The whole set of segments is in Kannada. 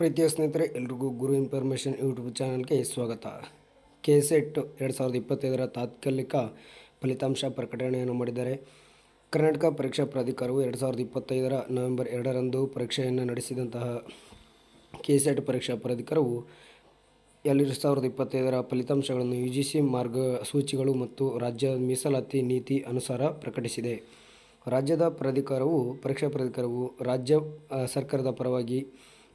ಪ್ರೀತಿಯ ಸ್ನೇಹಿತರೆ, ಎಲ್ರಿಗೂ ಗುರು ಇನ್ಫಾರ್ಮೇಷನ್ ಯೂಟ್ಯೂಬ್ ಚಾನಲ್ಗೆ ಸ್ವಾಗತ. ಕೆ ಸೆಟ್ ಎರಡು ಸಾವಿರದ ಇಪ್ಪತ್ತೈದರ ತಾತ್ಕಾಲಿಕ ಫಲಿತಾಂಶ ಪ್ರಕಟಣೆಯನ್ನು ಮಾಡಿದ್ದಾರೆ. ಕರ್ನಾಟಕ ಪರೀಕ್ಷಾ ಪ್ರಾಧಿಕಾರವು ಎರಡು ಸಾವಿರದ ಇಪ್ಪತ್ತೈದರ ನವೆಂಬರ್ ಎರಡರಂದು ಪರೀಕ್ಷೆಯನ್ನು ನಡೆಸಿದಂತಹ ಕೆ ಪರೀಕ್ಷಾ ಪ್ರಾಧಿಕಾರವು ಎರಡು ಸಾವಿರದ ಇಪ್ಪತ್ತೈದರ ಫಲಿತಾಂಶಗಳನ್ನು ಯು ಜಿ ಸಿ ಮಾರ್ಗಸೂಚಿಗಳು ಮತ್ತು ರಾಜ್ಯ ಮೀಸಲಾತಿ ನೀತಿ ಅನುಸಾರ ಪ್ರಕಟಿಸಿದೆ. ರಾಜ್ಯದ ಪ್ರಾಧಿಕಾರವು, ಪರೀಕ್ಷಾ ಪ್ರಾಧಿಕಾರವು ರಾಜ್ಯ ಸರ್ಕಾರದ ಪರವಾಗಿ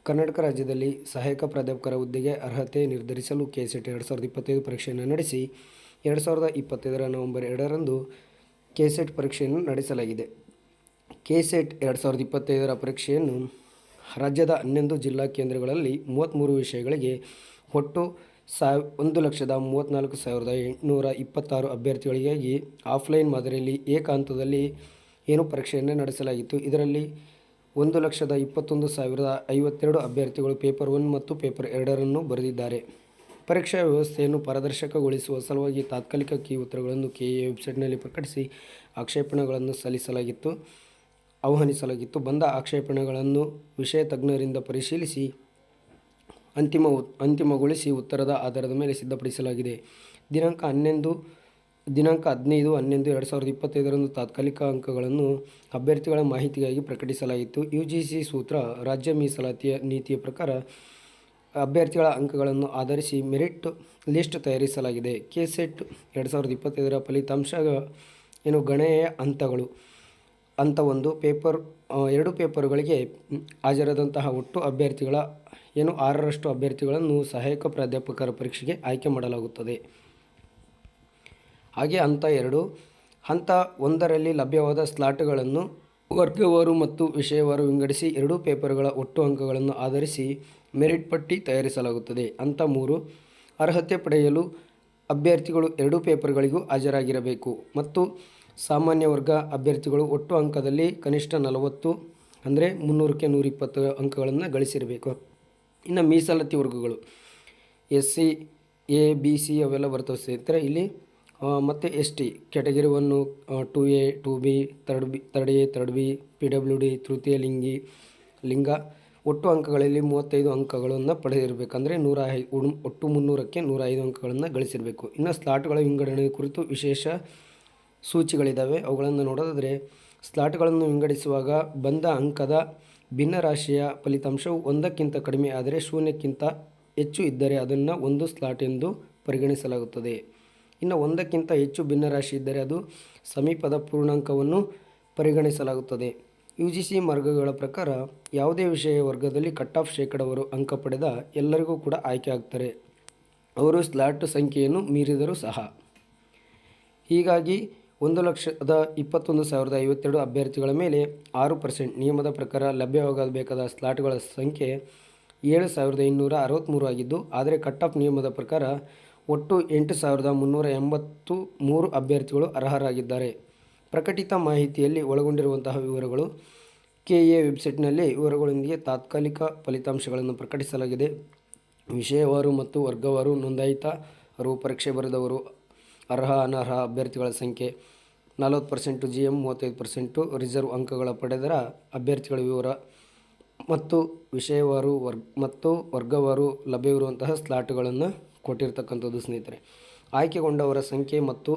ಕರ್ನಾಟಕ ರಾಜ್ಯದಲ್ಲಿ ಸಹಾಯಕ ಪ್ರಾಧ್ಯಾಪಕರ ಹುದ್ದೆಗೆ ಅರ್ಹತೆ ನಿರ್ಧರಿಸಲು ಕೆ ಸೆಟ್ ಎರಡು ಸಾವಿರದ ಇಪ್ಪತ್ತೈದು ಪರೀಕ್ಷೆಯನ್ನು ನಡೆಸಿ, ಎರಡು ಸಾವಿರದ ಇಪ್ಪತ್ತೈದರ ನವೆಂಬರ್ ಎರಡರಂದು ಕೆ ಸೆಟ್ ಪರೀಕ್ಷೆಯನ್ನು ನಡೆಸಲಾಗಿದೆ. ಕೆ ಸೆಟ್ ಎರಡು ಸಾವಿರದ ಇಪ್ಪತ್ತೈದರ ಪರೀಕ್ಷೆಯನ್ನು ರಾಜ್ಯದ ಹನ್ನೊಂದು ಜಿಲ್ಲಾ ಕೇಂದ್ರಗಳಲ್ಲಿ ಮೂವತ್ತ್ಮೂರು ವಿಷಯಗಳಿಗೆ ಒಟ್ಟು ಸಾವ್, ಒಂದು ಲಕ್ಷದ ಮೂವತ್ತ್ನಾಲ್ಕು ಸಾವಿರದ ಎಂಟುನೂರ ಇಪ್ಪತ್ತಾರು ಅಭ್ಯರ್ಥಿಗಳಿಗಾಗಿ ಆಫ್ಲೈನ್ ಮಾದರಿಯಲ್ಲಿ ಏಕಾಂತದಲ್ಲಿ ಏನು ಪರೀಕ್ಷೆಯನ್ನು ನಡೆಸಲಾಗಿತ್ತು. ಇದರಲ್ಲಿ ಒಂದು ಲಕ್ಷದ ಇಪ್ಪತ್ತೊಂದು ಸಾವಿರದ ಐವತ್ತೆರಡು ಅಭ್ಯರ್ಥಿಗಳು ಪೇಪರ್ ಒನ್ ಮತ್ತು ಪೇಪರ್ ಎರಡರನ್ನು ಬರೆದಿದ್ದಾರೆ. ಪರೀಕ್ಷಾ ವ್ಯವಸ್ಥೆಯನ್ನು ಪಾರದರ್ಶಕಗೊಳಿಸುವ ಸಲುವಾಗಿ ತಾತ್ಕಾಲಿಕ ಕೀ ಉತ್ತರಗಳನ್ನು ಕೆ ಎ ವೆಬ್ಸೈಟ್ನಲ್ಲಿ ಪ್ರಕಟಿಸಿ ಆಕ್ಷೇಪಣೆಗಳನ್ನು ಸಲ್ಲಿಸಲಾಗಿತ್ತು, ಆಹ್ವಾನಿಸಲಾಗಿತ್ತು. ಬಂದ ಆಕ್ಷೇಪಣೆಗಳನ್ನು ವಿಷಯ ತಜ್ಞರಿಂದ ಪರಿಶೀಲಿಸಿ, ಅಂತಿಮ ಅಂತಿಮಗೊಳಿಸಿ ಉತ್ತರದ ಆಧಾರದ ಮೇಲೆ ಸಿದ್ಧಪಡಿಸಲಾಗಿದೆ. ದಿನಾಂಕ ಹನ್ನೊಂದು ದಿನಾಂಕ ಹದಿನೈದು, ಹನ್ನೊಂದು, ಎರಡು ಸಾವಿರದ ಇಪ್ಪತ್ತೈದರಂದು ತಾತ್ಕಾಲಿಕ ಅಂಕಗಳನ್ನು ಅಭ್ಯರ್ಥಿಗಳ ಮಾಹಿತಿಗಾಗಿ ಪ್ರಕಟಿಸಲಾಯಿತು. ಯು ಜಿ ಸಿ ಸೂತ್ರ, ರಾಜ್ಯ ಮೀಸಲಾತಿಯ ನೀತಿಯ ಪ್ರಕಾರ ಅಭ್ಯರ್ಥಿಗಳ ಅಂಕಗಳನ್ನು ಆಧರಿಸಿ ಮೆರಿಟ್ ಲಿಸ್ಟ್ ತಯಾರಿಸಲಾಗಿದೆ. ಕೆ ಸೆಟ್ ಎರಡು ಸಾವಿರದ ಇಪ್ಪತ್ತೈದರ ಫಲಿತಾಂಶ ಏನು? ಗಣೇಯ ಹಂತಗಳು. ಹಂತ ಒಂದು ಪೇಪರ್ ಎರಡು ಪೇಪರ್ಗಳಿಗೆ ಹಾಜರಾದಂತಹ ಒಟ್ಟು ಅಭ್ಯರ್ಥಿಗಳ ಏನು? ಆರರಷ್ಟು ಅಭ್ಯರ್ಥಿಗಳನ್ನು ಸಹಾಯಕ ಪ್ರಾಧ್ಯಾಪಕರ ಪರೀಕ್ಷೆಗೆ ಆಯ್ಕೆ ಮಾಡಲಾಗುತ್ತದೆ. ಹಾಗೆ ಹಂತ ಎರಡು. ಹಂತ ಒಂದರಲ್ಲಿ ಲಭ್ಯವಾದ ಸ್ಲಾಟ್ಗಳನ್ನು ವರ್ಗವಾರು ಮತ್ತು ವಿಷಯವಾರು ವಿಂಗಡಿಸಿ ಎರಡೂ ಪೇಪರ್ಗಳ ಒಟ್ಟು ಅಂಕಗಳನ್ನು ಆಧರಿಸಿ ಮೆರಿಟ್ ಪಟ್ಟಿ ತಯಾರಿಸಲಾಗುತ್ತದೆ. ಹಂತ ಮೂರು. ಅರ್ಹತೆ ಪಡೆಯಲು ಅಭ್ಯರ್ಥಿಗಳು ಎರಡೂ ಪೇಪರ್ಗಳಿಗೂ ಹಾಜರಾಗಿರಬೇಕು ಮತ್ತು ಸಾಮಾನ್ಯ ವರ್ಗ ಅಭ್ಯರ್ಥಿಗಳು ಒಟ್ಟು ಅಂಕದಲ್ಲಿ ಕನಿಷ್ಠ ನಲವತ್ತು ಅಂದರೆ ಮುನ್ನೂರಕ್ಕೆ ನೂರಿಪ್ಪತ್ತು ಅಂಕಗಳನ್ನು ಗಳಿಸಿರಬೇಕು. ಇನ್ನು ಮೀಸಲಾತಿ ವರ್ಗಗಳು. S C A, B, C ಅವೆಲ್ಲ ಬರ್ತವೆ ಸ್ನೇಹಿತರೆ. ಇಲ್ಲಿ ಮತ್ತು S T category one two A, two B third B third A third B, P W D, ತೃತೀಯ ಲಿಂಗಿ, ಲಿಂಗ. ಒಟ್ಟು ಅಂಕಗಳಲ್ಲಿ ಮೂವತ್ತೈದು ಅಂಕಗಳನ್ನು ಪಡೆದಿರಬೇಕಂದ್ರೆ ನೂರ ಐ ಒಟ್ಟು ಮುನ್ನೂರಕ್ಕೆ ನೂರ ಐದು ಅಂಕಗಳನ್ನು ಗಳಿಸಿರಬೇಕು. ಇನ್ನು ಸ್ಲಾಟ್ಗಳ ವಿಂಗಡಣೆ ಕುರಿತು ವಿಶೇಷ ಸೂಚಿಗಳಿದ್ದಾವೆ ಅವುಗಳನ್ನು ನೋಡೋದಾದರೆ, ಸ್ಲಾಟ್ಗಳನ್ನು ವಿಂಗಡಿಸುವಾಗ ಬಂದ ಅಂಕದ ಭಿನ್ನರಾಶಿಯ ಫಲಿತಾಂಶವು ಒಂದಕ್ಕಿಂತ ಕಡಿಮೆ ಆದರೆ ಶೂನ್ಯಕ್ಕಿಂತ ಹೆಚ್ಚು ಇದ್ದರೆ ಅದನ್ನು ಒಂದು ಸ್ಲಾಟ್ ಎಂದು ಪರಿಗಣಿಸಲಾಗುತ್ತದೆ. ಇನ್ನು ಒಂದಕ್ಕಿಂತ ಹೆಚ್ಚು ಭಿನ್ನರಾಶಿ ಇದ್ದರೆ ಅದು ಸಮೀಪದ ಪೂರ್ಣಾಂಕವನ್ನು ಪರಿಗಣಿಸಲಾಗುತ್ತದೆ. ಯು ಜಿ ಸಿ ಮಾರ್ಗಗಳ ಪ್ರಕಾರ ಯಾವುದೇ ವಿಷಯ ವರ್ಗದಲ್ಲಿ ಕಟ್ ಆಫ್ ಶೇಕಡವರು ಅಂಕ ಪಡೆದ ಎಲ್ಲರಿಗೂ ಕೂಡ ಆಯ್ಕೆ ಆಗ್ತಾರೆ. ಅವರು ಸ್ಲಾಟ್ ಸಂಖ್ಯೆಯನ್ನು ಮೀರಿದರೂ ಸಹ. ಹೀಗಾಗಿ ಒಂದು ಲಕ್ಷದ ಇಪ್ಪತ್ತೊಂದು ಸಾವಿರದ ಐವತ್ತೆರಡು ಅಭ್ಯರ್ಥಿಗಳ ಮೇಲೆ ಆರು ಪರ್ಸೆಂಟ್ ನಿಯಮದ ಪ್ರಕಾರ ಲಭ್ಯವಾಗಬೇಕಾದ ಸ್ಲಾಟ್ಗಳ ಸಂಖ್ಯೆ ಏಳು ಸಾವಿರದ ಇನ್ನೂರ ಅರವತ್ತ್ಮೂರು ಆಗಿದ್ದು, ಆದರೆ ಕಟ್ ಆಫ್ ನಿಯಮದ ಪ್ರಕಾರ ಒಟ್ಟು ಎಂಟು ಸಾವಿರದ ಮುನ್ನೂರ ಎಂಬತ್ತು ಮೂರು ಅಭ್ಯರ್ಥಿಗಳು ಅರ್ಹರಾಗಿದ್ದಾರೆ. ಪ್ರಕಟಿತ ಮಾಹಿತಿಯಲ್ಲಿ ಒಳಗೊಂಡಿರುವಂತಹ ವಿವರಗಳು ಕೆ ಎ ವೆಬ್ಸೈಟ್ನಲ್ಲಿ ವಿವರಗಳೊಂದಿಗೆ ತಾತ್ಕಾಲಿಕ ಫಲಿತಾಂಶಗಳನ್ನು ಪ್ರಕಟಿಸಲಾಗಿದೆ. ವಿಷಯವಾರು ಮತ್ತು ವರ್ಗವಾರು ನೋಂದಾಯಿತ ಪರೀಕ್ಷೆ ಬರೆದವರು ಅರ್ಹ ಅನರ್ಹ ಅಭ್ಯರ್ಥಿಗಳ ಸಂಖ್ಯೆ, ನಲವತ್ತು ಪರ್ಸೆಂಟು ಜಿ ಎಂ ಮೂವತ್ತೈದು ಪರ್ಸೆಂಟು ರಿಸರ್ವ್ ಅಂಕಗಳ ಪಡೆದರ ಅಭ್ಯರ್ಥಿಗಳ ವಿವರ ಮತ್ತು ವಿಷಯವಾರು ವರ್ಗ ಮತ್ತು ವರ್ಗವಾರು ಲಭ್ಯವಿರುವಂತಹ ಸ್ಲಾಟ್ಗಳನ್ನು ಕೊಟ್ಟಿರ್ತಕ್ಕಂಥದ್ದು ಸ್ನೇಹಿತರೆ. ಆಯ್ಕೆಗೊಂಡವರ ಸಂಖ್ಯೆ ಮತ್ತು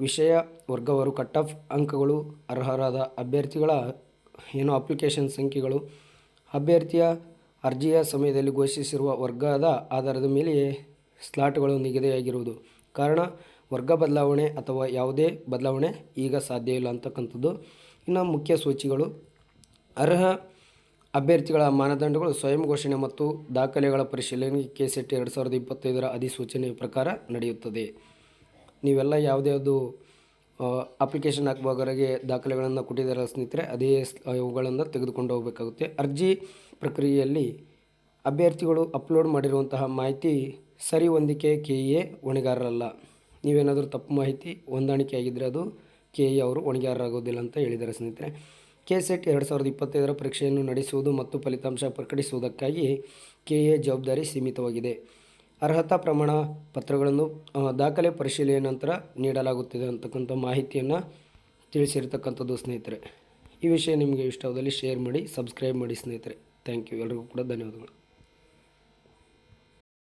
ವಿಷಯ ವರ್ಗವರು ಕಟ್ ಆಫ್ ಅಂಕಗಳು ಅರ್ಹರಾದ ಅಭ್ಯರ್ಥಿಗಳ ಏನು ಅಪ್ಲಿಕೇಶನ್ ಸಂಖ್ಯೆಗಳು ಅಭ್ಯರ್ಥಿಯ ಅರ್ಜಿಯ ಸಮಯದಲ್ಲಿ ಘೋಷಿಸಿರುವ ವರ್ಗದ ಆಧಾರದ ಮೇಲೆಯೇ ಸ್ಲಾಟ್ಗಳು ನಿಗದಿಯಾಗಿರುವುದು. ಕಾರಣ ವರ್ಗ ಬದಲಾವಣೆ ಅಥವಾ ಯಾವುದೇ ಬದಲಾವಣೆ ಈಗ ಸಾಧ್ಯ ಇಲ್ಲ ಅಂತಕ್ಕಂಥದ್ದು. ಇನ್ನು ಮುಖ್ಯ ಸೂಚಿಗಳು. ಅರ್ಹ ಅಭ್ಯರ್ಥಿಗಳ ಮಾನದಂಡಗಳು ಸ್ವಯಂ ಘೋಷಣೆ ಮತ್ತು ದಾಖಲೆಗಳ ಪರಿಶೀಲನೆ ಕೆ ಸೆಟ್ ಎರಡು ಸಾವಿರದ ಇಪ್ಪತ್ತೈದರ ಅಧಿಸೂಚನೆ ಪ್ರಕಾರ ನಡೆಯುತ್ತದೆ. ನೀವೆಲ್ಲ ಯಾವುದ್ಯಾವುದು ಅಪ್ಲಿಕೇಶನ್ ಹಾಕುವಾಗರಿಗೆ ದಾಖಲೆಗಳನ್ನು ಕೊಟ್ಟಿದ್ದಾರೆ ಸ್ನೇಹಿತರೆ, ಅದೇ ಅವುಗಳನ್ನು ತೆಗೆದುಕೊಂಡು ಹೋಗಬೇಕಾಗುತ್ತೆ. ಅರ್ಜಿ ಪ್ರಕ್ರಿಯೆಯಲ್ಲಿ ಅಭ್ಯರ್ಥಿಗಳು ಅಪ್ಲೋಡ್ ಮಾಡಿರುವಂತಹ ಮಾಹಿತಿ ಸರಿ ಹೊಂದಿಕೆ ಕೆ ಎ ಹೊಣೆಗಾರರಲ್ಲ. ನೀವೇನಾದರೂ ತಪ್ಪು ಮಾಹಿತಿ ಹೊಂದಾಣಿಕೆ ಆಗಿದ್ದರೆ ಅದು ಕೆ ಎ ಅವರು ಹೊಣೆಗಾರರಾಗೋದಿಲ್ಲ ಅಂತ ಹೇಳಿದ್ದಾರೆ ಸ್ನೇಹಿತರೆ. ಕೆ ಸೆಟ್ ಎರಡು ಸಾವಿರದ ಇಪ್ಪತ್ತೈದರ ಪರೀಕ್ಷೆಯನ್ನು ನಡೆಸುವುದು ಮತ್ತು ಫಲಿತಾಂಶ ಪ್ರಕಟಿಸುವುದಕ್ಕಾಗಿ ಕೆ ಎ ಜವಾಬ್ದಾರಿ ಸೀಮಿತವಾಗಿದೆ. ಅರ್ಹತಾ ಪ್ರಮಾಣ ಪತ್ರಗಳನ್ನು ದಾಖಲೆ ಪರಿಶೀಲನೆಯ ನಂತರ ನೀಡಲಾಗುತ್ತಿದೆ ಅಂತಕ್ಕಂಥ ಮಾಹಿತಿಯನ್ನು ತಿಳಿಸಿರ್ತಕ್ಕಂಥದ್ದು ಸ್ನೇಹಿತರೆ. ಈ ವಿಷಯ ನಿಮಗೆ ಇಷ್ಟವಾದಲ್ಲಿ ಶೇರ್ ಮಾಡಿ, ಸಬ್ಸ್ಕ್ರೈಬ್ ಮಾಡಿ ಸ್ನೇಹಿತರೆ. Thank you. ಎಲ್ರಿಗೂ ಕೂಡ ಧನ್ಯವಾದಗಳು.